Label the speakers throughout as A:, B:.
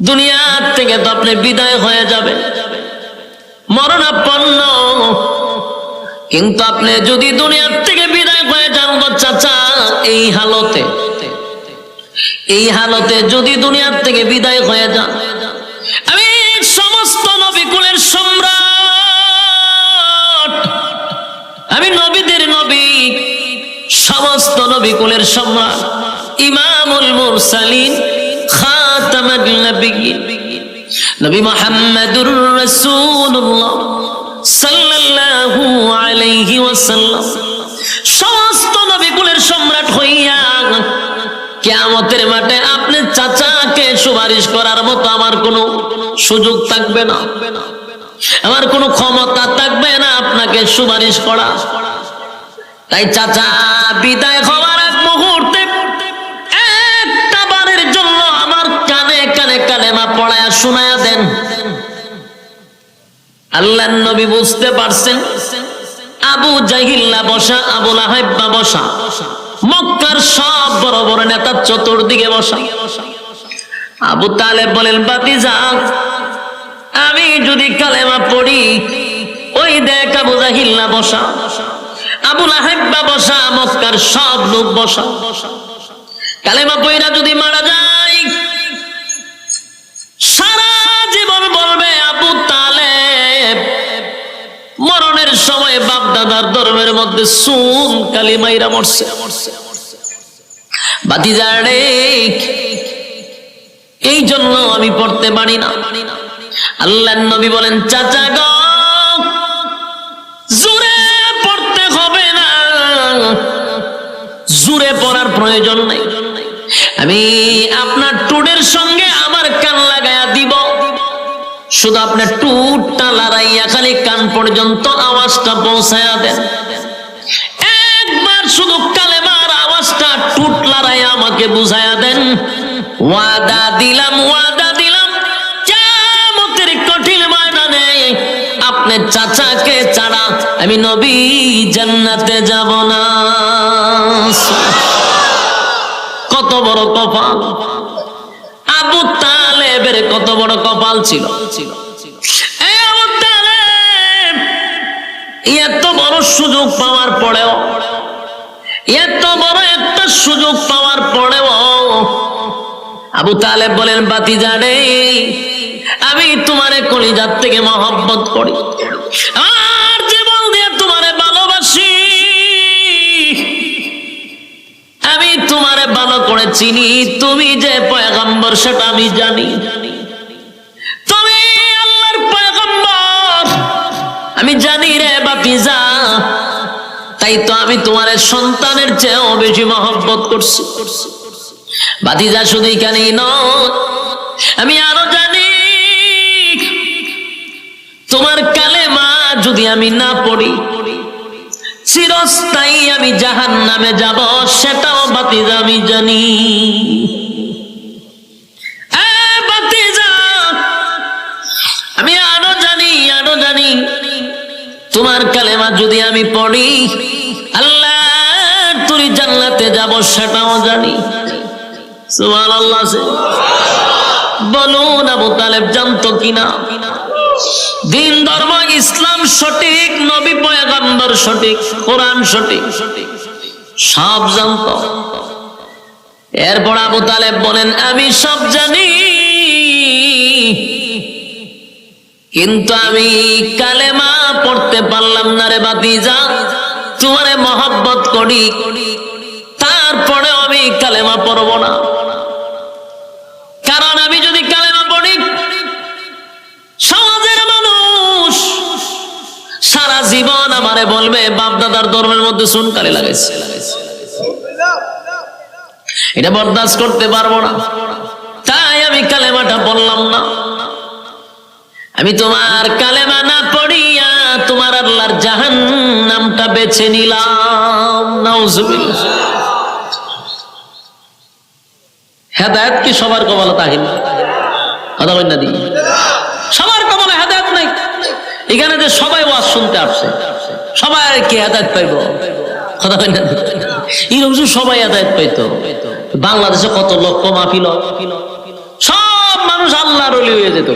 A: দুনিয়ার থেকে তো আপনি বিদায় হয়ে যাবে। মরণাপন্ন কিন্তু আপনি যদি দুনিয়ার থেকে বিদায় হয়ে যান চাচা, এই হালতে এই হালতে যদি দুনিয়ার থেকে বিদায় হয়ে যান, আমি সমস্ত নবিকুলের সম্রাট, আমি নবীদের নবী, সমস্ত নবিকুলের সম্রাট, ইমামুল মুরসালিন খাতামুন নবিয়্যিন নবী মুহাম্মদুর রাসূলুল্লাহ সাল্লাল্লাহু আলাইহি ওয়াসাল্লাম। সমস্ত নবিকুলের সম্রাট হইয়া কেয়ামতের মাঠে আপনি চাচাকে সুপারিশ করার মতো আমার কোনো সুযোগ থাকবে না। আমার কোনো ক্ষমতা থাকবে না আপনাকে সুপারিশ করা। তাই চাচা, বিদায় শোনায়া দেন। আল্লাহ নবী বুঝতে পারছেন, আবু জাহিল্লা বসা, আবু লাহাইব্বা বসা। মক্কার সব বড় বড় নেতা চতুর্দিকে বসা। আবু তালেব বলেন বাতি যাক আমি যদি কালেমা পড়ি, ওই দেখ আবু জাহিল্লা বসা, আবু লাহাইব্বা বসা, মক্কার সব লোক বসা। কালেমা পইরা যদি মারা যায় সারা জীবন বলবে আবু মরণের সময় বাপ দাদার ধর্মের সুন মরছে। এই জন্য আমি পড়তে পারি না। আল্লাহ নবী বলেন, চাচা গ, জোরে পড়তে হবে না। জোরে পড়ার প্রয়োজন নাই। আমি আপনার টুডের সঙ্গে আমার কান লাগায়া দিব। শুধু আপনার টুটটা লড়াইয়া খালি কান পর্যন্ত আওয়াজটা পৌঁছায়া দেন। একবার শুধু কালেমার আওয়াজটা টুট লড়াইয়া আমাকে বুঝায়া দেন। ওয়াদা দিলাম ওয়াদা দিলাম। কিয়ামতের কঠিন ময়দানে আপনার চাচাকে ছাড়া আমি নবী জান্নাতে যাব না। কত বড় কপাল? আবু তালেবের কত বড় কপাল ছিল? এত বড় সুযোগ পাওয়ার পরেও, এত বড় একটা সুযোগ পাওয়ার পরেও আবু তালেব বলেন বাতি জানে আমি তোমারে কলিজার থেকে মহব্বত করি। আর জীবন দিয়ে তোমারে ভালোবাসি। আমি তোমারে ভালো করে চিনি, তুমি যে পয়গম্বর সেটা আমি জানি। তুমি আল্লাহর পয়গম্বর, আমি জানি রে বাপিজা। তাই তো আমি তোমার সন্তানের চেয়েও বেশি মহব্বত করছি। বাতিজা শুধু এখানেই নয়, আমি আরও জানি, তোমার কালেমা যদি আমি না পড়ি চিরস্থায়ী আমি জাহান নামে যাব, সেটাও বাতিজা আমি জানি। আমি আরও জানি আরও জানি। তোমার কালেমা যদি আমি পড়ি আল্লাহ তুই জান্নাতে যাব, সেটাও জানি। সুবহানাল্লাহ আছে। বলুন আবু তালেব জানতো কিনা? দিন ধর্ম, ইসলাম সঠিক, নবী পয়গম্বর সঠিক, কোরআন সঠিক। সব জানত। এরপর আবু তালেব বলেন, আমি সব জানি, কিন্তু আমি কালেমা পড়তে পারলাম না রে বাতিজা তোমারে মহব্বত করি তারপরে আমি কালেমা পড়ব না। জীবন আমারে বলবে বাপ দাদার ধর্মের মধ্যে সুনকালে লাগাইছে। এটা বরদাস্ত করতে পারব না। তাই আমি কালেমাটা বললাম না। আমি তোমার কালেমা না পড়িয়া তোমার আল্লাহর জাহান নামটা বেছে নিলাম। হেদায়ত কি সবার কপালে তাহিন? কথা বল না দি সবার কপালে হেদায়ত নাই এখানে যে সবাই ওয়াজ শুনতে আসছে, সবাই কি হেদায়ত পাইব? সবাই হেদায়ত পাইতো, বাংলাদেশে কত লক্ষ মাহফিল হয়। সব মানুষ আল্লাহ আল্লাহর অলি হয়ে যেত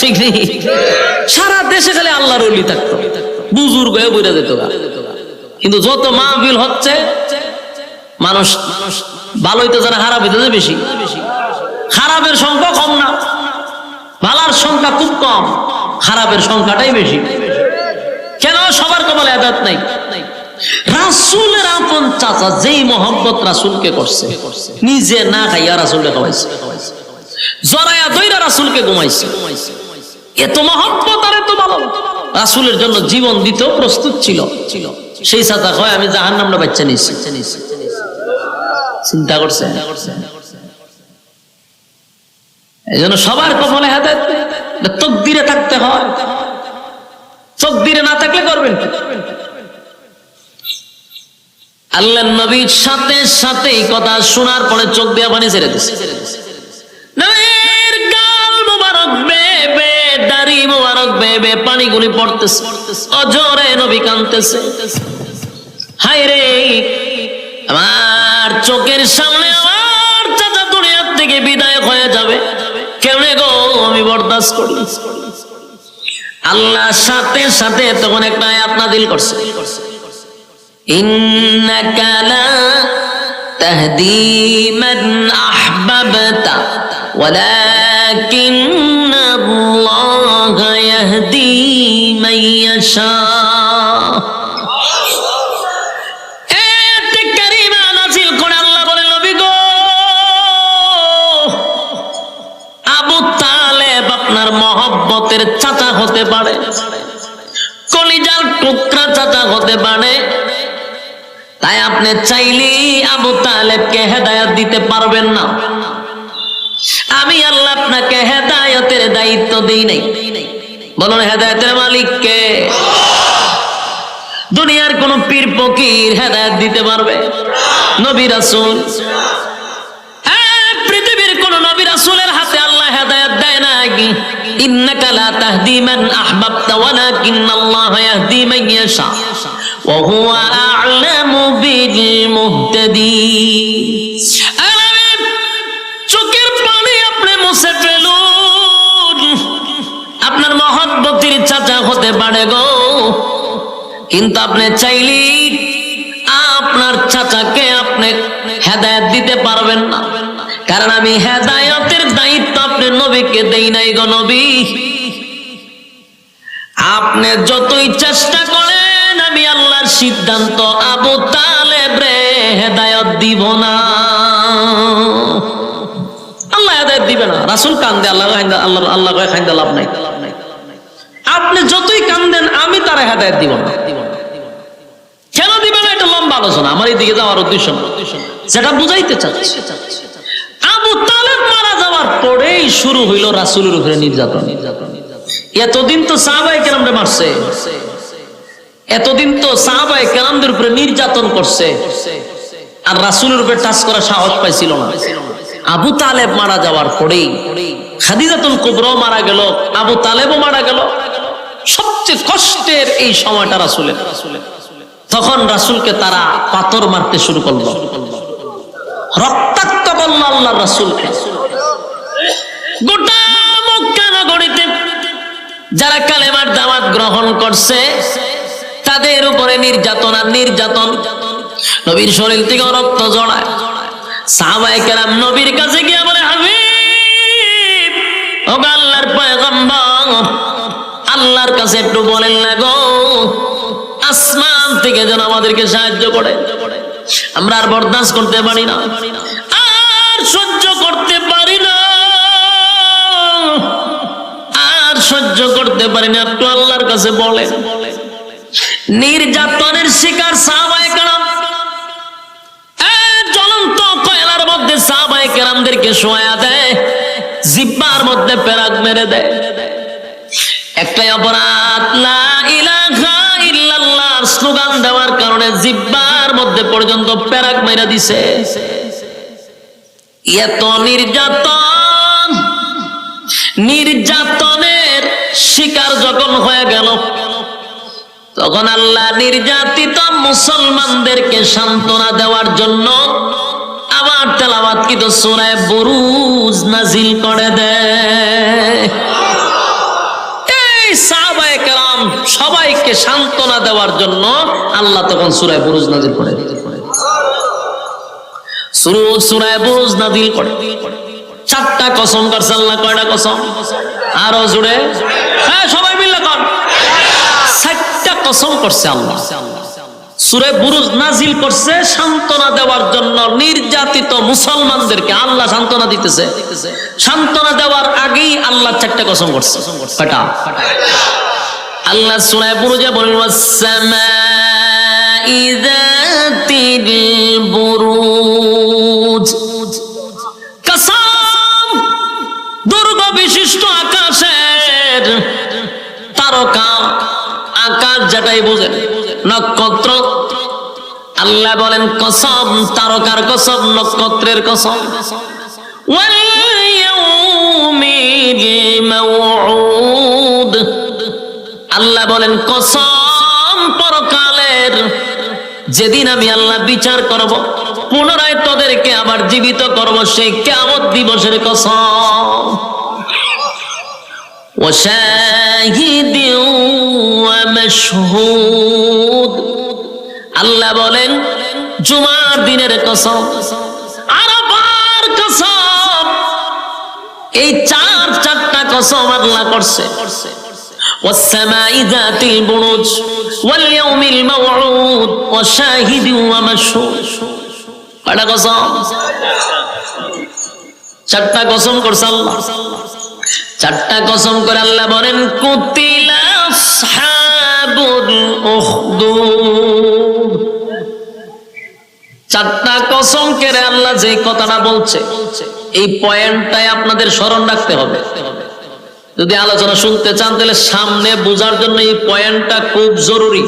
A: ঠিক নেই? সারা দেশে খালি আল্লাহর অলি থাকতো। বুজুর্গ হয়ে বইরা যেত। কিন্তু যত মাহফিল হচ্ছে, মানুষ মানুষ ভালো হইতে যারা খারাপ হইতেছে বেশি। খারাপের সংখ্যা কম না। ভালার সংখ্যা খুব কম, খারাপের সংখ্যাটাই বেশি। কেন? সবার কপালে আদাত নাই। রাসুলের আপন চাচা যেই মোহাম্মত রাসুলকে করছে, নিজে না খাইয়া রাসুলকে খাওয়াইছে। জরায়া রাসুলকে ঘুমাইছে। এত মহব্বত আর এত ভালো। রাসুলের জন্য জীবন দিতেও প্রস্তুত ছিল। সেই চাচা কয়, আমি জাহান নামটা বাচ্চা নিচ্ছি চিন্তা করছে? এই জন্য সবার কপালে হাতে থাকতে হয়। না থাকলে করবেন আল্লাহ নবীর সাথে সাথে এই কথা শোনার পরে চোখ দিয়ে পানি ছেড়ে দিছে। রে চোখের সামনে আমার চাচা দুনিয়ার থেকে বিদায় হয়ে যাবে। কেমনে গো? আমি বরদাস করি। আল্লাহ সাথে সাথে তখন একটা আয়াত নাদিল করছে। ইন্নাকা লা তাহদি মান আহবাবতা ওয়ালাকিন ইয়াহদি মান ইয়াশা। হতে পারে। কলিজার টুকরা চাচা হতে পারে। তাই আপনি চাইলেই আবু তালেবকে হেদায়ত দিতে পারবেন না। আমি আল্লাহ আপনাকে হেদায়তের দায়িত্ব দিই নাই। বলুন হেদায়তের মালিককে দুনিয়ার কোন পীর ফকির হেদায়ত দিতে পারবে? নবী রাসূল। হ্যাঁ, পৃথিবীর কোন নবী রাসূলের হাতে আল্লাহ হেদায়ত দেয় না কি ইন্নাকা লা তাহদি মান আহবাবতা ইয়াহদি মান ইয়াশা। ওয়া হুয়া আ'লামু বিল আপনার মহব্বতির চাচা হতে পারে গো। কিন্তু আপনি চাইলেই আপনার চাচাকে আপনি হেদায়ত দিতে পারবেন না। কারণ আমি হেদায়তের দায়িত্ব আপনি নবীকে দেই নাই গো নবী। আপনি যতই চেষ্টা করেন, আমি আল্লাহর সিদ্ধান্ত আবু তালেব হেদায়ত দিব না। আল্লাহ হেদায়ত দিবে না। রাসুল আল্লাহ আল্লাহ আল্লাহ লাভ নাই। আপনি যতই কান্দেন, আমি তারা হেদায়ত দিব না। কেন দিবে না? এটা লম্বা আলোচনা। আমার এইদিকে যাওয়ার উদ্দেশ্য যেটা বুঝাইতে চাচ্ছি। যাওয়ার পরেই শুরু হইল রাসুলের উপরে নির্যাতন। এতদিন তো সাহাবাই কেরামরে মারছে। এতদিন তো সাহাবাই কেরামদের উপরে নির্যাতন করছে। আর রাসুলের উপরে টাচ করা সাহস পাইছিল না। আবু তালেব মারা যাওয়ার পরেই খাদিজাতুল কুবরাও মারা গেল, আবু তালেবও মারা গেল। সবচেয়ে কষ্টের এই সময়টা রাসুলের। তখন রাসুলকে তারা পাথর মারতে শুরু করল। রক্তাক্ত করল আল্লাহ রাসুলকে। যারা কালেমার দাওয়াত গ্রহণ করছে, তাদের উপরে নির্যাতন আর নির্যাতন নবীর শরীর থেকে রক্ত জড়ায়। নবীর কাছে গিয়ে বলে, হাবিব ও আল্লাহর আল্লাহর কাছে একটু বলেন না গো, আসমান থেকে যেন আমাদেরকে সাহায্য করে। আমরা আর বরদাস্ত করতে পারি না। সহ্য করতে পারি না, একটু আল্লাহর কাছে বলেন। নির্যাতনের শিকার জ্বলন্ত কয়লার মধ্যে শোয়া দেয়, জিব্বার মধ্যে পেরাক মেরে দেয়। একটাই অপরাধ ইল্লাল্লাহর স্লোগান দেওয়ার কারণে জিব্বার মধ্যে পর্যন্ত পেরাক মেরে দিছে। এত নির্যাতন, নির্যাতনের শিকার যখন হয়ে গেল, তখন আল্লাহ নির্যাতিত মুসলমানদেরকে সান্ত্বনা দেওয়ার জন্য আবার তেলাওয়াত কি তো সুরায় বুরুজ নাজিল করে দেয় সবাইকে সান্ত্বনা দেওয়ার জন্য আল্লাহ তখন সুরায় বুরুজ নাজিল করে সুরায় বুরুজ নাজিল করে। চারটা কসম করছে আল্লাহ, কয়টা কসম? আরও জুড়ে হ্যাঁ সবাই মিলে কর চারটা কসম করছে আল্লাহ। সুরে বুরুজ নাজিল করছে সান্ত্বনা দেওয়ার জন্য নির্যাতিত মুসলমানদেরকে আল্লাহ সান্ত্বনা দিতেছে। সান্ত্বনা দেওয়ার আগেই আল্লাহ চারটা কসম করছে। কয়টা? আল্লাহ সুরায় বুরুজে বলেন, "ওয়াস-সামাই বুরুজ। কসম দুর্গ বিশিষ্ট আকাশের তারকা আকাশ যেটাই বুঝেন নক্ষত্র। আল্লাহ বলেন, কসম, তারকার কসম, নক্ষত্রের কসম। আল্লাহ বলেন, কসম পরকালের যেদিন আমি আল্লাহ বিচার করব, পুনরায় তোদেরকে আবার জীবিত করব, সেই কেমন দিবসের কসম। وشاهد ومشهود আল্লাহ বলেন জুমার দিনের কসম আরাফার কসম এই চার চারটা কসম আল্লাহ করছে والسماء ذات البروج واليوم الموعود وشاهد ومشهود কয়টা কসম চারটা কসম করছে আল্লাহ চারটা কসম করে আল্লাহ বলেন চারটা কসম কেড়ে আল্লাহ যে কথাটা বলছে, এই পয়েন্টটাই আপনাদের স্মরণ রাখতে হবে। যদি আলোচনা শুনতে চান, তাহলে সামনে বোঝার জন্য এই পয়েন্টটা খুব জরুরি।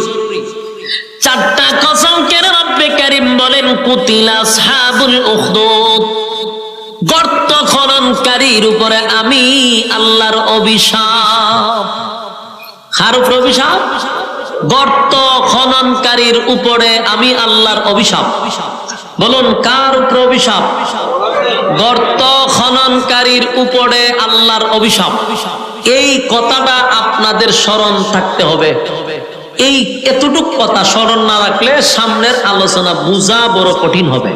A: চারটা কসম কেড়ে রব্বে কারিম বলেন, কুতিলা আসহাবুল উখদুদ। গর্ত খননকারীর উপরে আমি আল্লাহর অভিশাপ। কার অভিশাপ? গর্ত খননকারীর উপরে আমি আল্লাহর অভিশাপ। বলুন, কার উপর অভিশাপ? গর্ত খননকারীর উপরে আল্লাহর অভিশাপ। এই কথাটা আপনাদের স্মরণ থাকতে হবে। এই এতটুক কথা স্মরণ না রাখলে সামনের আলোচনা বোঝা বড় কঠিন হবে।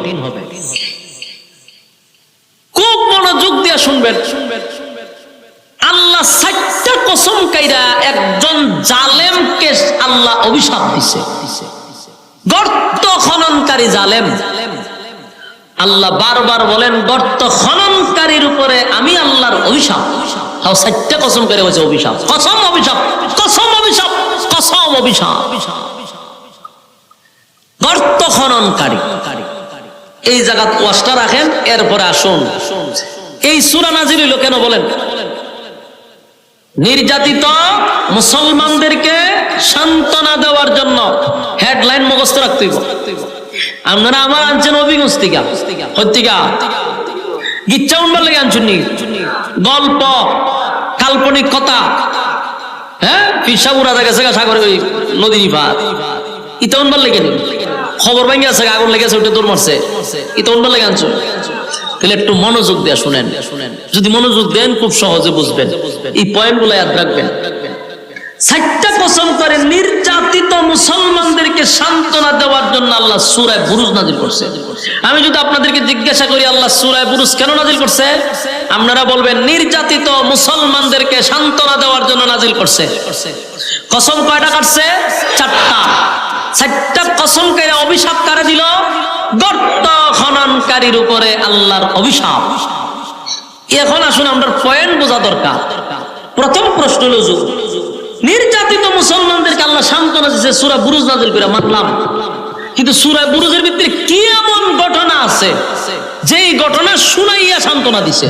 A: শুনবেন। আল্লাহ সাতটা কসম কাইরা একজন জালেমকে আল্লাহ অভিশাপ দিছে। গর্ত খননকারী জালেম। আল্লাহ বারবার বলেন, গর্ত খননকারীর উপরে আমি আল্লাহর অভিশাপ। তাও সাতটা কসম করে বলছে অভিশাপ। কসম অভিশাপ কসম অভিশাপ কসম অভিশাপ। গর্ত খননকারী। এই জায়গাত ওয়াজটা রাখেন, এরপরে আসুন। এই সুরা নাজির হইল কেন বলেন? নির্যাতিত মুসলমানদেরকে সান্ত্বনা দেওয়ার জন্য হেডলাইন মুখস্থ রাখতে আপনারা আমার আনছেন অভিগঞ্জ থেকে। হত্তিকা গিচ্ছা লেগে আনছুন নি। গল্প, কাল্পনিক কথা। হ্যাঁ? পিসা উড়া দেখা গেছে সাগরে ওই নদী নিপাত ইতা উনবার লেগে খবর ভাঙ্গি আছে আগুন লেগেছে ওটা দৌড় মারছে। ইতা উনবার লেগে আনছো তাহলে একটু মনোযোগ দেয়া শুনেন। যদি মনোযোগ দেন, খুব সহজে বুঝবেন। এই পয়েন্টগুলো ইয়াদ রাখবেন। চারটা কসম করে নির্যাতিত মুসলমানদেরকে সান্ত্বনা দেওয়ার জন্য আল্লাহ সুরায় বুরুজ নাজিল করছে। আমি যদি আপনাদেরকে জিজ্ঞাসা করি, আল্লাহ সুরায় বুরুজ কেন নাজিল করছে? আপনারা বলবেন, নির্যাতিত মুসলমানদেরকে সান্ত্বনা দেওয়ার জন্য নাজিল করছে। কসম কয়টা কাটছে? চারটা। চারটা কসম করে অভিশাপ কারে দিল? গর্ত খননকারীর উপরে আল্লাহর অভিশাপ। এখন আসুন আমরা পয়েন্ট বোঝা দরকার। প্রথম প্রশ্ন হলো নির্যাতিত মুসলমানদেরকে আল্লাহ সান্ত্বনা দিচ্ছে সুরা বুরুজ নাজিল করে মানলাম কিন্তু সুরা বুরুজের ভিতরে কি এমন ঘটনা আছে? যেই ঘটনা শুনাইয়া সান্ত্বনা দিছে।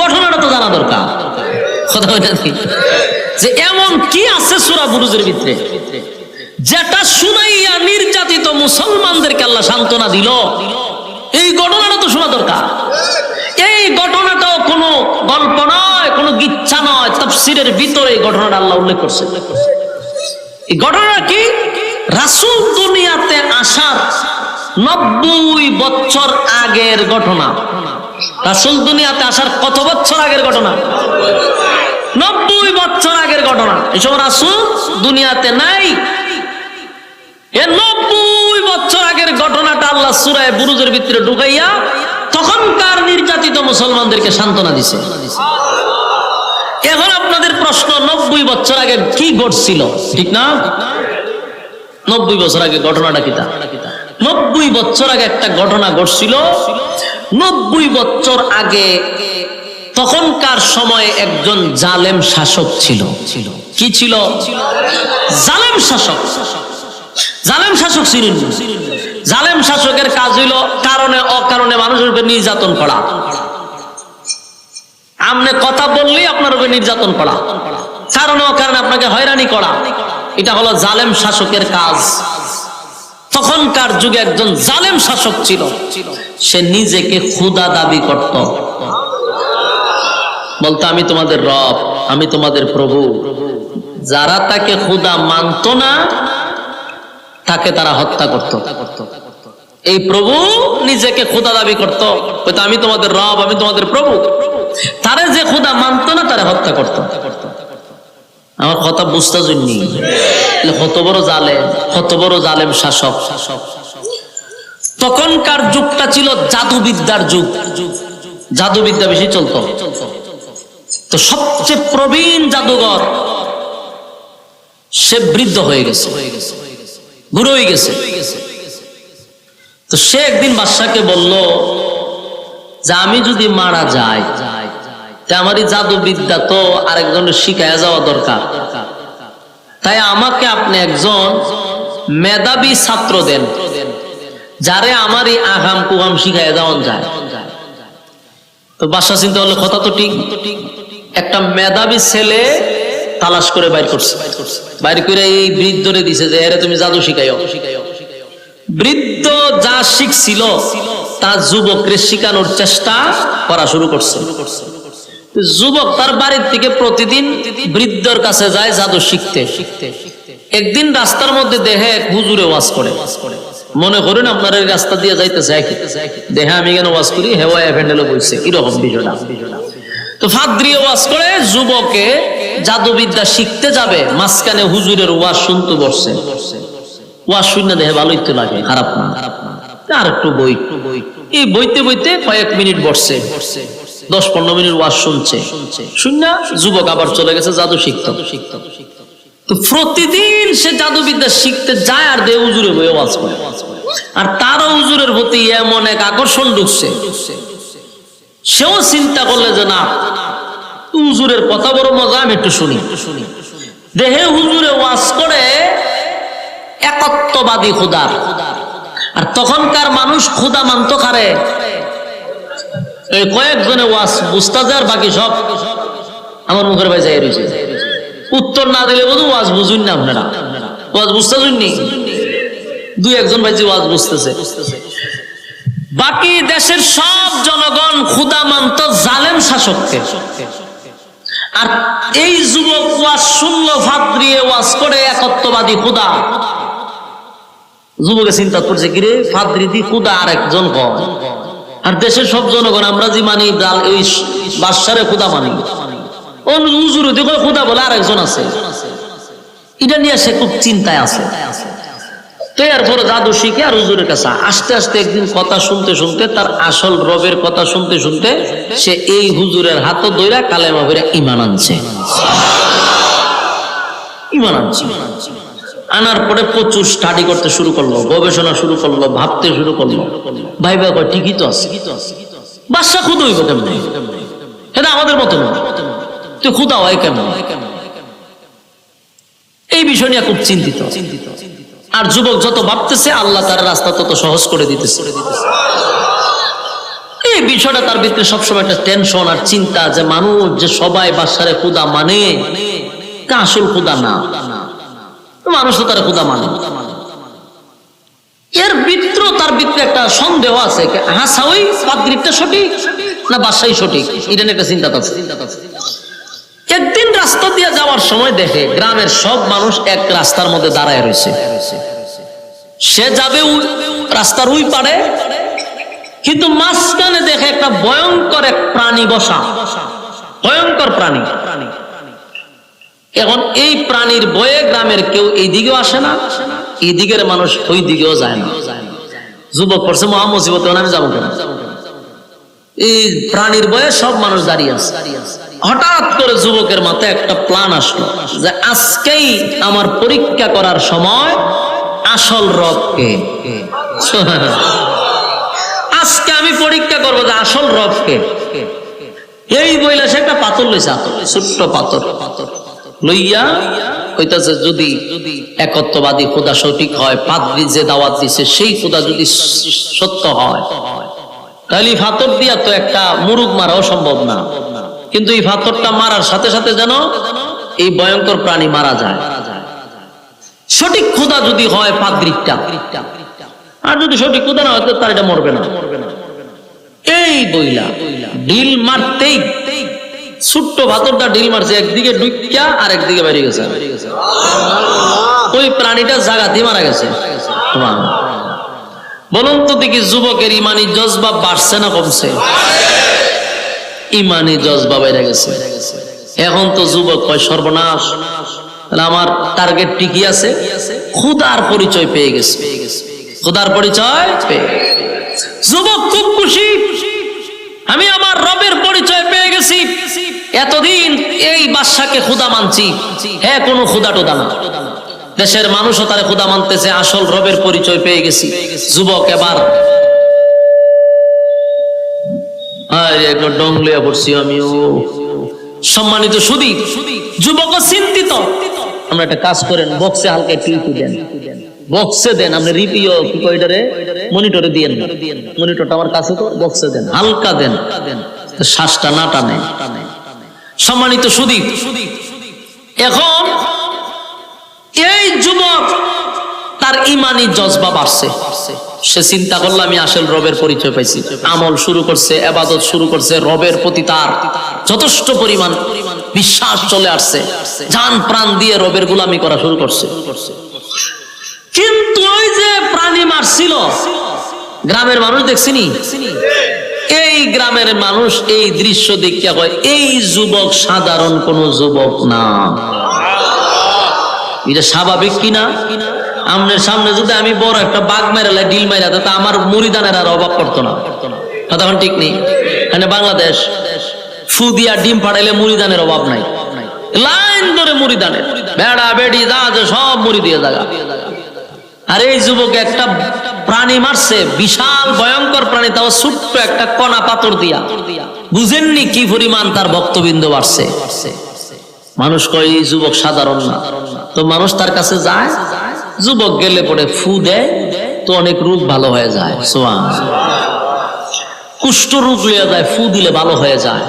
A: ঘটনাটা তো জানা দরকার। কথা যে এমন কি আছে সুরা বুরুজের ভিতরে? যেটা শুনাইয়া নির্যাতিত মুসলমানদেরকে আল্লাহ সান্ত্বনা দিল। এই ঘটনাটা তো শোনা দরকার। এই ঘটনাটাও কোনো গল্প নয়, কোনো গিচ্ছা নয়, তাফসিরের ভিতরে এই ঘটনাটা আল্লাহ উল্লেখ করছে। এই ঘটনা কি? রাসূল দুনিয়াতে আসার নব্বই বছর আগের ঘটনা। রাসুল দুনিয়াতে আসার কত বছর আগের ঘটনা? নব্বই বছর আগের ঘটনা। এসব রাসুল দুনিয়াতে নাই এ নব্বই বছর আগের ঘটনাটা আল্লাহ সুরায় বুরুজের ভিতরে ঢুকাইয়া তখনকার নির্যাতিত মুসলমানদেরকে সান্ত্বনা দিছে। এখন আপনাদের প্রশ্ন, নব্বই বছর আগে কি ঘটছিল? ঠিক না? নব্বই বছর আগে ঘটনাটা কিতা নব্বই বছর আগে একটা ঘটনা ঘটছিল। নব্বই বছর আগে তখনকার সময়ে একজন জালেম শাসক ছিল। কি ছিল? জালেম শাসক শাসক। জালেম শাসক ছিলেন জালেম শাসকের কাজ হইল কারণে, অকারণে মানুষের উপর নির্যাতন করা। আমনে কথা বললেই আপনার উপর নির্যাতন করা। কারণে, অকারণে আপনাকে হয়রানি করা। এটা হলো জালেম শাসকের কাজ। তখনকার যুগে একজন জালেম শাসক ছিল। সে নিজেকে ক্ষুদা দাবি করত। বলতো, আমি তোমাদের রব, আমি তোমাদের প্রভু। যারা তাকে ক্ষুদা মানত না তাকে তারা হত্যা করত। এই প্রভু নিজেকে খোদা দাবি করত। হয়তো আমি তোমাদের রব, আমি তোমাদের প্রভু। তারে যে খোদা মানত না, তারে হত্যা করত। আমার কথা বুঝতে জন্যি কত বড় জালেম, কত বড় জালেম শাসক। তখনকার যুগটা ছিল জাদুবিদ্যার যুগ। জাদুবিদ্যা বেশি চলতো। তো সবচেয়ে প্রবীণ জাদুঘর, সে বৃদ্ধ হয়ে গেছে হয়ে গেছে। বুড়ো হয়ে গেছে। তো সে একদিন বাদশাকে বলল, যে আমি যদি মারা যাই, তা আমার এই জাদুবিদ্যা তো আরেকজনের শিখায় যাওয়া দরকার। তাই আমাকে আপনি একজন মেধাবী ছাত্র দেন, যারে আমার এই আগাম কুগাম শিখায় যাওয়ান যায়। তো বাসা চিন্তা হলো, কথা তো ঠিক। একটা মেধাবী ছেলে তালাশ করে বাইর করছে। বাইর করে এই বৃদ্ধরে দিছে যে, এরে তুমি জাদু শিখাইও। বৃদ্ধ যা শিখছিল, তা যুবকরে শিখানোর চেষ্টা করা শুরু করছে। যুবক তার বাড়ির থেকে প্রতিদিন বৃদ্ধর কাছে যায় জাদু শিখতে। শিখতে একদিন রাস্তার মধ্যে দেহে এক হুজুরে ওয়াজ করে। মনে করেন আপনার এই রাস্তা দিয়ে যাইতেছে একই। দেহে আমি কেন ওয়াজ করি? হেওয়া এফেন্ডেলে বলছে এরকম বিষয়টা। তো ফাদ্রিয়ে ওয়াজ করে, যুবকে জাদুবিদ্যা শিখতে যাবে, মাঝখানে হুজুরের ওয়াজ শুনতে বসছে। ওয়াজ শুনে দেখে ভালোই তো লাগে, খারাপ না। আর একটু বই। এই বইতে বইতে কয়েক মিনিট বসছে। দশ পনেরো মিনিট ওয়াজ শুনছে। শুননা যুবক আবার চলে গেছে জাদু শিখত। তো প্রতিদিন সে জাদুবিদ্যা শিখতে যায় আর দে হুজুরে বই ওয়াজ করে। আর তারও হুজুরের প্রতি এমন এক আকর্ষণ ঢুকছে। সেও চিন্তা করলে যে না হুজুরের কথা, বড় মজা, আমি একটু শুনি। দেহে হুজুরে ওয়াজ করে, একত্ববাদী খুদার আর তখনকার মানুষ খুদা মানত এই কয়েকজনে আর বাকি সব আমার মুখের ভাই যাই রয়েছে উত্তর না দিলে ওয়াজ বুঝুন না আপনারা। ওয়াজ বুঝতে শুননি দুই একজন ভাই যে ওয়াজ বুঝতেছে। বাকি দেশের সব জনগণ ক্ষুদা মানত জালেম শাসককে। আর এই যুবক ওয়াজ শূন্য ভাত দিয়ে ওয়াজ করে, একত্ববাদী খুদা। যুবকে চিন্তা করছে, কিরে ফাদ্রি দি খুদা আর একজন কম আর দেশের সব জনগণ, আমরা যে মানি ডাল এই বাদশারে খুদা মানি। হুজুর খুদা বলে আর একজন আছে। এটা নিয়ে সে খুব চিন্তায় আছে। তো এরপরে জাদু শিখে আর হুজুরের কাছে আস্তে আস্তে একদিন কথা শুনতে শুনতে, তার আসল রবের কথা শুনতে শুনতে সে এই হুজুরের হাত ধইরা কালেমা ভরে ইমান আনছে। ইমান আনছে। আনার পরে প্রচুর স্টাডি করতে শুরু করল, গবেষণা শুরু করল, ভাবতে শুরু করল। ভাই ভাই ঠিকই তো আছে। বাদশা খুদ হইব কেমনে? এটা আমাদের মতো না তুই খুদা হয় কেমন? এই বিষয় নিয়ে খুব চিন্তিত চিন্তিত। আর যুবক যত ভাবতেছে, আল্লাহ তার রাস্তা তত সহজ করে দিতেছে। এই বিষয়টা তার ভিতরে সবসময় একটা টেনশন আর চিন্তা যে মানুষ যে সবাই বাসারে খুদা মানে তা আসল খুদা না। মানুষ তো তারা খুদা মানে। এর ভিতর তার ভিতরে একটা সন্দেহ আছে হাসা ওই পাদ্রিকটা সঠিক না বাসাই সঠিক? এটা একটা চিন্তা আছে। একদিন রাস্তা দিয়ে যাওয়ার সময় দেখে গ্রামের সব মানুষ এক রাস্তার মধ্যে দাঁড়ায় রয়েছে। সে যাবে রাস্তার উই পারে কিন্তু মাঝখানে দেখে একটা ভয়ঙ্কর এক প্রাণী বসা। ভয়ঙ্কর প্রাণী। এখন এই প্রাণীর বয়ে গ্রামের কেউ এই দিকেও আসে না এই দিকের মানুষ ওই দিকেও যায় না। যুবক করছে মহা মুসিবত আমি যাব কেন? এই প্রাণীর বয়ে সব মানুষ দাঁড়িয়ে আছে। হঠাৎ করে যুবকের মাথায় একটা প্ল্যান আসলো যে আজকেই আমার পরীক্ষা করার সময় আসল রবকে আজকে আমি পরীক্ষা করব যে আসল রবকে এই বইলা সে একটা পাথর লইছে ছোট্ট পাথর পাথর। লইয়া কইতাছে, যদি একত্ববাদী খোদা সঠিক হয়, পাদ্রি যে দাওয়াত দিছে, সেই খোদা যদি সত্য হয় তাহলে এই ফাতর দিয়া তো একটা মুরুগ মারাও সম্ভব না। কিন্তু এই ফাতরটা মারার সাথে সাথে যেন এই ভয়ঙ্কর প্রাণী মারা যায়। সঠিক খোদা যদি হয় পাদ্রিকটা আর যদি সঠিক খোদা না হয় তার এটা মরবে না। এই বইলা ডিল মারতেই ছোট্ট ভাতরটা ডিল মারছে, একদিকে ডুইকা আর একদিকে বেরিয়ে গেছে। ওই প্রাণীটা জাগাতেই মারা গেছে। তোমার বলুন তো দেখি যুবকের ইমানি জজবা বাড়ছে না কমছে? ইমানি জজবা বেড়ে গেছে। এখন তো যুবক কয় সর্বনাশ। আমার টার্গেট ঠিকই আছে? খুদার পরিচয় পেয়ে গেছে। খুদার পরিচয়। যুবক খুব খুশি। আমি আমার রবের পরিচয় পেয়ে গেছি। এতদিন এই বাদশাকে খুদা মানছি। হ্যাঁ কোনো খুদা টোদা না। দেশের মানুষও তারে খুদা মানতেছে, আসল রবের পরিচয় পেয়ে গেছি। যুবক, এবার। সম্মানিত সুদী যুবক চিন্তিত। আমরা একটা কাজ করেন বক্সে হালকা দেন। বক্সে দেন, আপনি রিপিও মনিটরে দিয়েন। না মনিটরটা আমার কাছে তো বক্সে দেন। হালকা দেন। শ্বাসটা না টানে। সম্মানিত সুদী এখন এই যুবক, তার ইমানি জজবা বাড়ছে। সে চিন্তা করল, আমি আসল রবের পরিচয় পাইছি। আমল শুরু করছে, এবাদত শুরু করছে, রবের প্রতি তার যথেষ্ট পরিমাণ বিশ্বাস চলে আসছে। জান প্রাণ দিয়ে রবের গুলামি করা শুরু করছে। কিন্তু ওই যে প্রাণী মারছিল, গ্রামের মানুষ দেখছিনি? এই গ্রামের মানুষ এই দৃশ্য দেখিয়া কয়, এই যুবক সাধারণ কোন যুবক না। এটা স্বাভাবিক কিনা? আমনের সামনে যদি আমি বড় একটা বাঘ মেরালে ডিল মেরা তা আমার মুড়িদানের আর অভাব পড়তো না। কথা ঠিক নেই? এখানে বাংলাদেশ ফু দিয়া ডিম ফাটাইলে মুড়িদানের অভাব নাই। লাইন ধরে মুড়িদানের। বেড়া, বেড়ি, যা সব মুড়ি দিয়ে জায়গা আর এই যুবক একটা প্রাণী মারছে, বিশাল ভয়ঙ্কর প্রাণী, তাও ছোট্ট একটা কণা পাথর দিয়া। বুঝেননি কি পরিমাণ তার ভক্তবিন্দু বাড়ছে? মানুষ কয়, এই যুবক সাধারণ না। তো মানুষ তার কাছে যায়, যুবক গেলে পরে ফু দেয়, তো অনেক রোগ ভালো হয়ে যায়। সোয়ান। কুষ্ঠ রোগ লিয়ে যায়, ফু দিলে ভালো হয়ে যায়।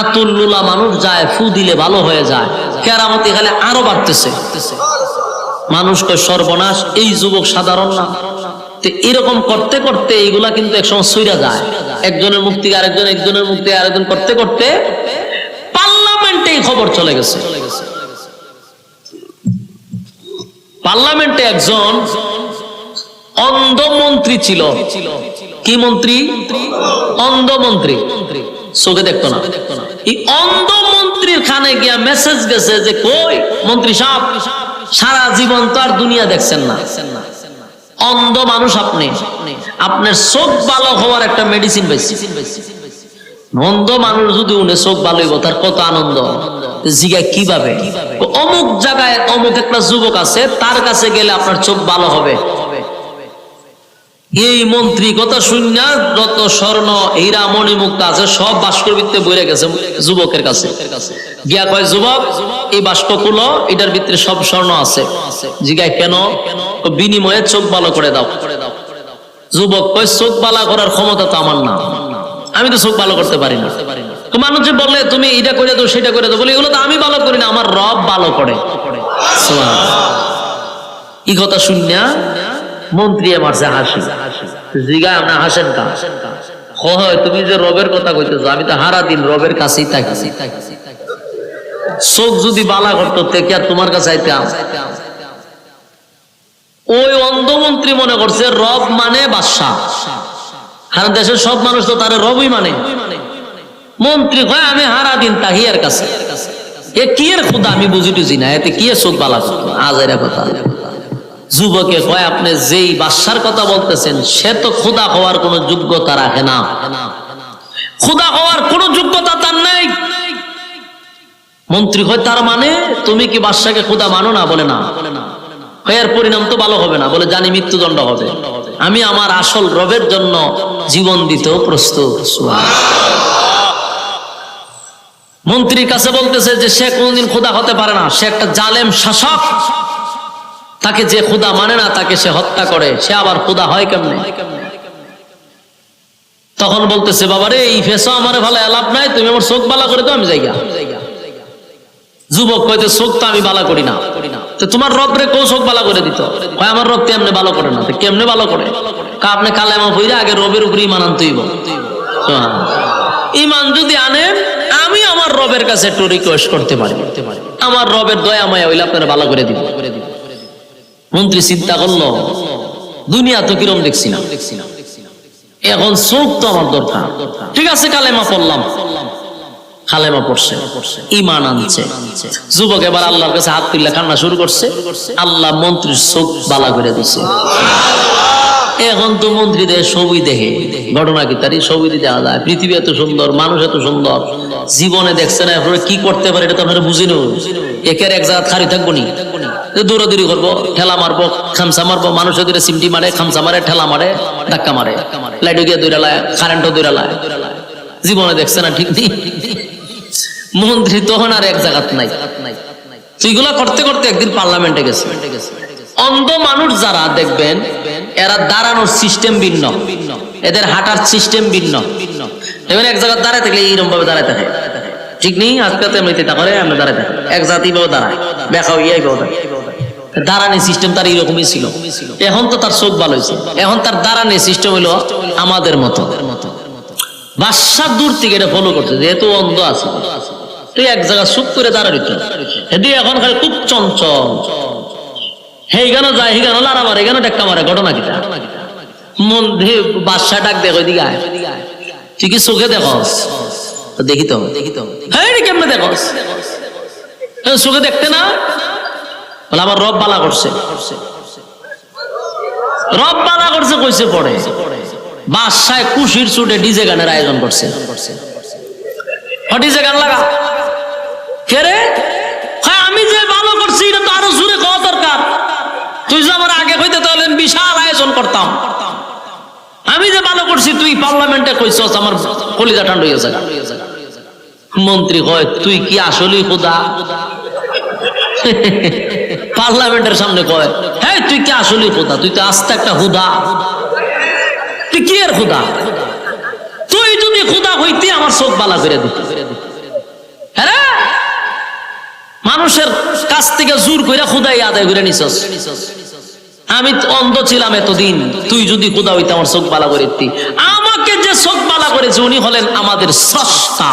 A: আতুল্লুলা মানুষ যায়, ফু দিলে ভালো হয়ে যায়। কেরামতি খালে আরও বাড়তেছে। মানুষ কয়, সর্বনাশ, এই যুবক সাধারণ না। তো এরকম করতে করতে এইগুলা কিন্তু একসময় সইরা যায়। একজনের মুক্তি আরেকজন, একজনের মুক্তি আরেকজন করতে করতে পার্লামেন্টে এই খবর চলে গেছে। পার্লামেন্টে একজন অন্ধ মন্ত্রী ছিল। কি মন্ত্রী? অন্ধ মন্ত্রী চোখে দেখতো না। এই অন্ধ মন্ত্রীর খানে গিয়া মেসেজ গেছে যে, কই মন্ত্রী সাহেব, সারা জীবন তো আর দুনিয়া দেখছেন না। অন্ধ মানুষ আপনি। আপনার চোখ ভালো হওয়ার একটা মেডিসিন পাইছি। অন্ধ মানুষ যদি উনি চোখ ভালো তার কত আনন্দ? জিগা কীভাবে? অমুক জায়গায় অমুক একটা যুবক আছে, তার কাছে গেলে আপনার চোখ ভালো হবে। এই মন্ত্রী কথা শুননা যত স্বর্ণ, হীরা মণি মুক্তা আছে, সব ভিতরে বইরে গেছে যুবকের কাছে। গিয়া কয়, যুবক, এই বাস্ক কুলো এটার ভিতরে সব স্বর্ণ আছে। জিগায়, কেন? বিনিময়ে চোখ ভালো করে দাও। যুবক কয়, চোখ ভালো করার ক্ষমতা তো আমার না। আমি তো চোখ ভালো করতে পারি না। তো মানুষ যে বলে, তুমি এটা করে দাও, সেটা করে দাও, বলে, এগুলো তো আমি ভালো করি না, আমার রব ভালো করে। এই কথা শুনিয়া মন্ত্রী মারছে হাসি। জিগা আমরা হাসেন কা? হয়, তুমি যে রবের কথা আমি তো হারা দিন রবের কাছেই থাকি। চোখ যদি বালা করতো, তে কি আর তোমার কাছে আইতাম ওই অন্ধমন্ত্রী মনে করছে, রব মানে বাদশাহ। কারণ দেশের সব মানুষ তো তার রবই মানে। মন্ত্রী কয়, আমি হারা দিন তাহিয়ার কাছে। এ কি এর আমি বুঝি টুঝি না। এতে কি চোখ বালা কথা? যুবকে কয়, আপনি যেই বাদশার কথা বলতেছেন, সে তো খোদা হওয়ার কোনো যোগ্যতা রাখে না। হওয়ার কোনো যোগ্যতা তার নেই। মন্ত্রী কয়, তার মানে তুমি কি বাদশাকে খোদা মানো না? বলে না। এর পরিণাম তো ভালো হবে না। বলে জানি মৃত্যুদণ্ড হবে। আমি আমার আসল রবের জন্য জীবন দিতেও প্রস্তুত মন্ত্রীর কাছে বলতেছে যে সে কোনদিন খোদা হতে পারে না। সে একটা জালেম শাসক। তাকে যে খোদা মানে না, তাকে সে হত্যা করে। সে আবার খোদা হয় কেমনে? তখন বলতেছে বাবা রে এই ফেসো আমার ভালো এলাপ নাই। তুমি আমার চোখ বালা করে তো আমি জায়গা যুবক কইতে, চোখ তো আমি বালা করি না। তোমার রব রে চোখ বালা করে দিত। কয়, আমার রব তেমনে ভালো করে না? কেমনে ভালো করে? আপনি কালেমা পইরা আগে রবের উপরে ইমান আনতেইব ইমান যদি আনেন, আমি আমার রবের কাছে একটু রিকোয়েস্ট করতে পারি। আমার রবের দয়া মায়া হইলে আপনারা ভালো করে দিব মন্ত্রী চিন্তা করল, দুনিয়া তো কিরম দেখছি না। এখন চোখ তো আমার দরকার। ঠিক আছে, কালেমা পড়লাম। কালেমা পড়ছে ইমান আনছে। যুবক এবার আল্লাহর কাছে হাত তুললে কান্না শুরু করছে। আল্লাহ মন্ত্রীর চোখ বালা করে দিছে। এখন তো ঘটনা কি তারই যায়। পৃথিবী এত সুন্দর, মানুষ এত সুন্দর। জীবনে দেখছে না কি করতে পারে এটা তো আপনারা বুঝি নেই একের এক জায়গা খারি থাকব নি। দৌড়াদৌড়ি করব, ঠেলা মারবো খামসা মারবো, মানুষের দিলে সিমটি মারে খামসা মারে, ঠেলা মারে, ধাক্কা মারে। লাইটে গিয়ে দৌড়ালায় কারেন্টও দৌড়ালায় জীবনে দেখছে না, ঠিক নেই। মন্ত্রী তখন আর এক জায়গাত নাই। তো এগুলা করতে করতে একদিন পার্লামেন্টে গেছে। অন্ধ মানুষ যারা দেখবেন, এরা দাঁড়ানোর সিস্টেম ভিন্ন। এদের হাঁটার সিস্টেম ভিন্ন। এবার এক জায়গায় দাঁড়ায় থাকলে এইরকম ভাবে দাঁড়ায় থাকে। ঠিক নেই? আজকে করে আমরা দাঁড়ায় থাকি। এক জাতি ভাবে দাঁড়ায়। দেখাও ইয়াই ভাবে দাঁড়ানি সিস্টেম তার এইরকমই ছিল। এখন তো তার চোখ ভালো হয়েছে এখন তার দাঁড়ানি সিস্টেম হলো আমাদের মতো। বাদশাহ দূর থেকে এটা ফলো করছে, যেহেতু অন্ধ আছে। তুই এক জায়গায় চুপ করে দাঁড়াইত এদি এখন খালি খুব চঞ্চল। হেই গানো যায়, হি গানো লারা মারে, গানো টেক্কা মারে, ঘটনা কিটা? বাদশাহ ডাক দেখো কি চোখে দেখি তো দেখি তো। কেমনে চোখে দেখতে না? বলে আমার রব বালা করছে। রব বালা করছে কইছে পড়ে বাদশায় কুশির চুটে ডিজে গানের আয়োজন করছে। ডিজে গান লাগা। কে রে? হ্যাঁ আমি যে ভালো করছি, এটা তো আরও জোরে দরকার। তুই আমার আগে হইতে তাহলে বিশাল আয়োজন করতাম। আমি যে ভালো করছি, তুই পার্লামেন্টে কইছস, আমার কলিজা ঠান্ডা হয়েছে মন্ত্রী তুই কি খোদা? পার্লামেন্টের সামনে কয় হ্যাঁ তুই কি আসলেই খোদা? তুই তো আস্তে একটা হুদা তুই কি আর খুদা? তুই যদি খুদা হইতে, আমার চোখ বালা করে দিত। হ্যাঁ মানুষের কাছ থেকে জোর করে খুদাই আদায় করে নিছস। আমি অন্ধ ছিলাম এতদিন। তুই যদি খুদা হইতে আমার চোখ বালা করে আমাকে যে চোখ বালা করেছে, উনি হলেন আমাদের স্রষ্টা।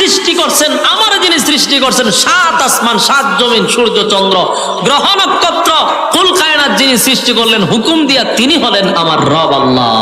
A: সৃষ্টি করছেন, আমার যিনি সৃষ্টি করছেন, সাত জমিন, সূর্য, চন্দ্র যিনি সৃষ্টি করলেন, হুকুম দিয়া তিনি হলেন আমার রব আল্লাহ।